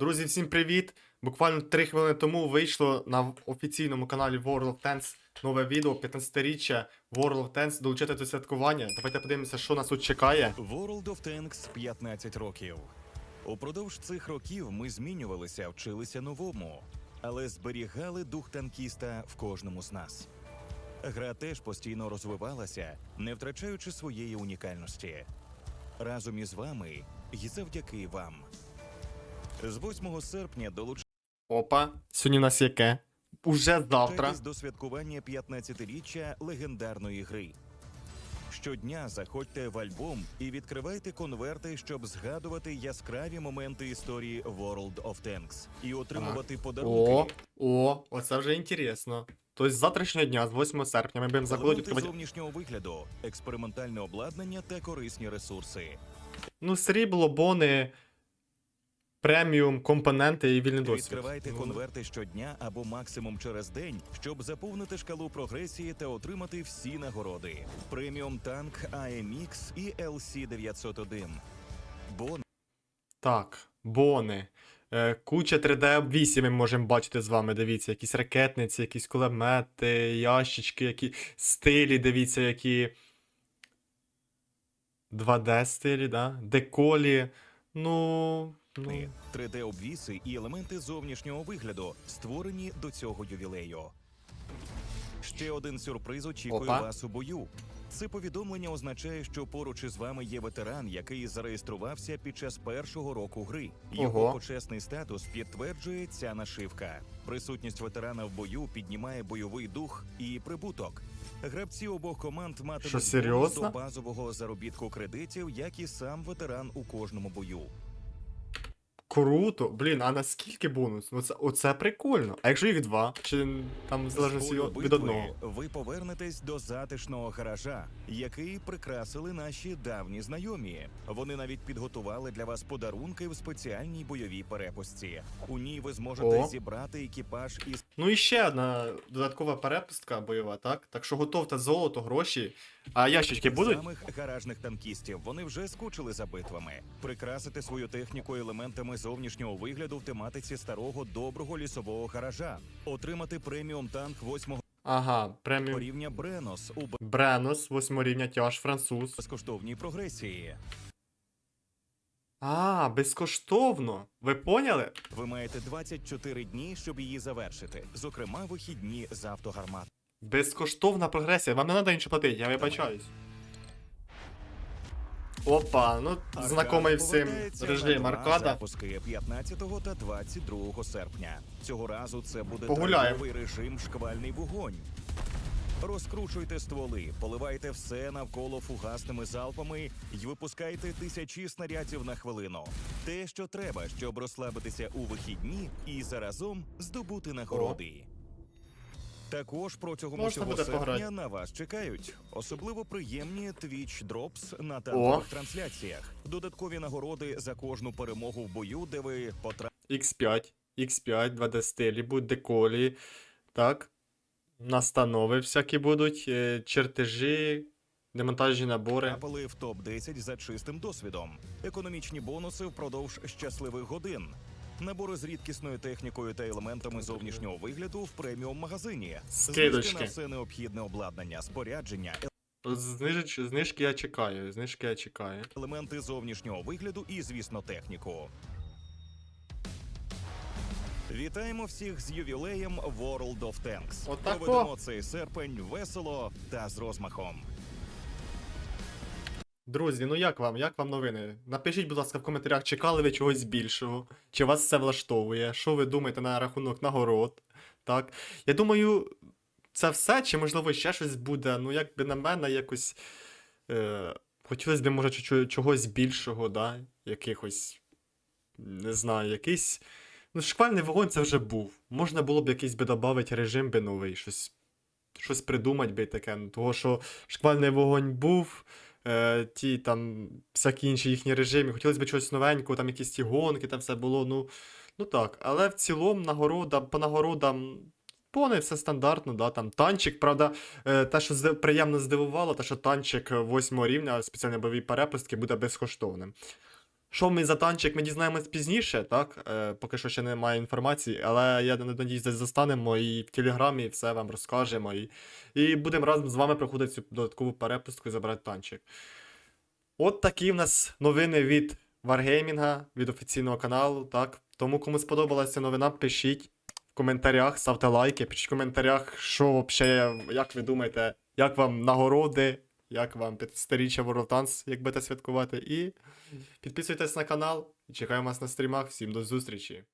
Друзі, всім привіт! Буквально 3 хвилини тому вийшло на офіційному каналі World of Tanks нове відео 15-річчя World of Tanks долучити до святкування. Давайте подивимося, що нас тут чекає. World of Tanks 15 років. Упродовж цих років ми змінювалися, вчилися новому, але зберігали дух танкіста в кожному з нас. Гра теж постійно розвивалася, не втрачаючи своєї унікальності. Разом із вами і завдяки вам. З 8 серпня Опа, сьогодні в нас яке? Уже завтра. до святкування 15-річчя легендарної гри. Щодня заходьте в альбом і відкривайте конверти, щоб згадувати яскраві моменти історії World of Tanks і отримувати подарунки. о, о, оце вже інтересно. Тобто з завтрашнього дня, з 8 серпня, ми будемо заходити відкривати. зовнішнього вигляду, експериментальне обладнання та корисні ресурси. Ну, срібло, бони, преміум, компоненти і вільний досвід. Відкривайте конверти щодня або максимум через день, щоб заповнити шкалу прогресії та отримати всі нагороди. Преміум танк AMX і LC 901. Бонус Так, бони. Е, Куча 3D 8 ми можемо бачити з вами. Дивіться, якісь ракетниці, якісь кулемети, ящички, які стилі, дивіться, які. 2D стилі, да? Деколі. Ну. ну. 3D-обвіси і елементи зовнішнього вигляду, створені до цього ювілею. Ще один сюрприз очікує Опа. вас у бою. Це повідомлення означає, що поруч із вами є ветеран, який зареєструвався під час першого року гри. Його Ого. почесний статус підтверджує ця нашивка. Присутність ветерана в бою піднімає бойовий дух і прибуток. Гравці обох команд Що, матимуть серйозно? до базового заробітку кредитів, як і сам ветеран у кожному бою. Круто. Блін, а наскільки бонус? Ну це оце прикольно. А якщо їх два? Чи там в залежності від битви одного? Ви повернетесь до затишного гаража, який прикрасили наші давні знайомі. Вони навіть підготували для вас подарунки в спеціальній бойовій перепустці. У ній ви зможете О. зібрати екіпаж із Ну і ще одна додаткова перепустка бойова, так? Так що готовте золото, гроші. А ящички будуть? самих гаражних танкістів. Вони вже скучили за битвами. Прикрасити свою техніку елементами зовнішнього вигляду в тематиці старого доброго лісового гаража, отримати преміум танк восьмого Ага, преміум. рівня Бренос у Бренос, восьморівня тяж, француз. безкоштовній прогресії. А, безкоштовно. Ви поняли? Ви маєте 24 дні, щоб її завершити, зокрема вихідні з автогармат. Безкоштовна прогресія. Вам не треба нічого платити, я вибачаюсь. Опа, ну знакомий всім режим аркада. Запуски 15 та 22 серпня. Цього разу це буде Погуляємо. торговий режим шквальний вогонь. Розкручуйте стволи, поливайте все навколо фугасними залпами і випускайте тисячі снарядів на хвилину. Те, що треба, щоб розслабитися у вихідні і заразом здобути нагороди. Також протягом Можна усього буде серпня пограти. на вас чекають особливо приємні Twitch Drops на танкових трансляціях, додаткові нагороди за кожну перемогу в бою, де ви потрапите X5, X5, 2D стилі, будуть деколі. Так. Настанови всякі будуть, е, чертежі, демонтажні набори. в топ 10 за чистим досвідом, економічні бонуси впродовж щасливих годин. Набори з рідкісною технікою та елементами зовнішнього вигляду в преміум магазині. Скидочки. на все необхідне обладнання, спорядження, Знижич, знижки я чекаю, знижки я чекаю. елементи зовнішнього вигляду і, звісно, техніку. Вітаємо всіх з ювілеєм World of Tanks. Отако. Проведемо цей серпень весело та з розмахом. Друзі, ну як вам? Як вам новини? Напишіть, будь ласка, в коментарях, чекали ви чогось більшого, чи вас все влаштовує, що ви думаєте на рахунок нагород. Так. Я думаю, це все, чи можливо ще щось буде. Ну, якби на мене якось. Е, хотілося б, може, чогось більшого, да? якихось. Не знаю, якийсь. Ну, шквальний вогонь це вже був. Можна було б якийсь би додати режим би новий, щось, щось придумати би таке. Ну, того, що шквальний вогонь був е, ті там всякі інші їхні режими. Хотілося б чогось новенького, там якісь ті гонки, там все було. Ну, ну так. Але в цілому нагорода, по нагородам. Пони, все стандартно, да, там танчик, правда, е, те, що здив, приємно здивувало, те, що танчик 8 рівня спеціальні бойові перепустки буде безкоштовним. Що ми за танчик, ми дізнаємось пізніше, так? Е, поки що ще немає інформації, але я надіюсь, десь застанемо і в телеграмі все вам розкажемо. І, і будемо разом з вами проходити цю додаткову перепустку і забирати танчик. От такі в нас новини від Wargaming, від офіційного каналу. так? Тому кому сподобалася новина, пишіть в коментарях, ставте лайки, пишіть в коментарях, що взагалі, як ви думаєте, як вам нагороди, як вам 50-річчя World of Tanks, як будете святкувати. І підписуйтесь на канал чекаємо вас на стрімах. Всім до зустрічі!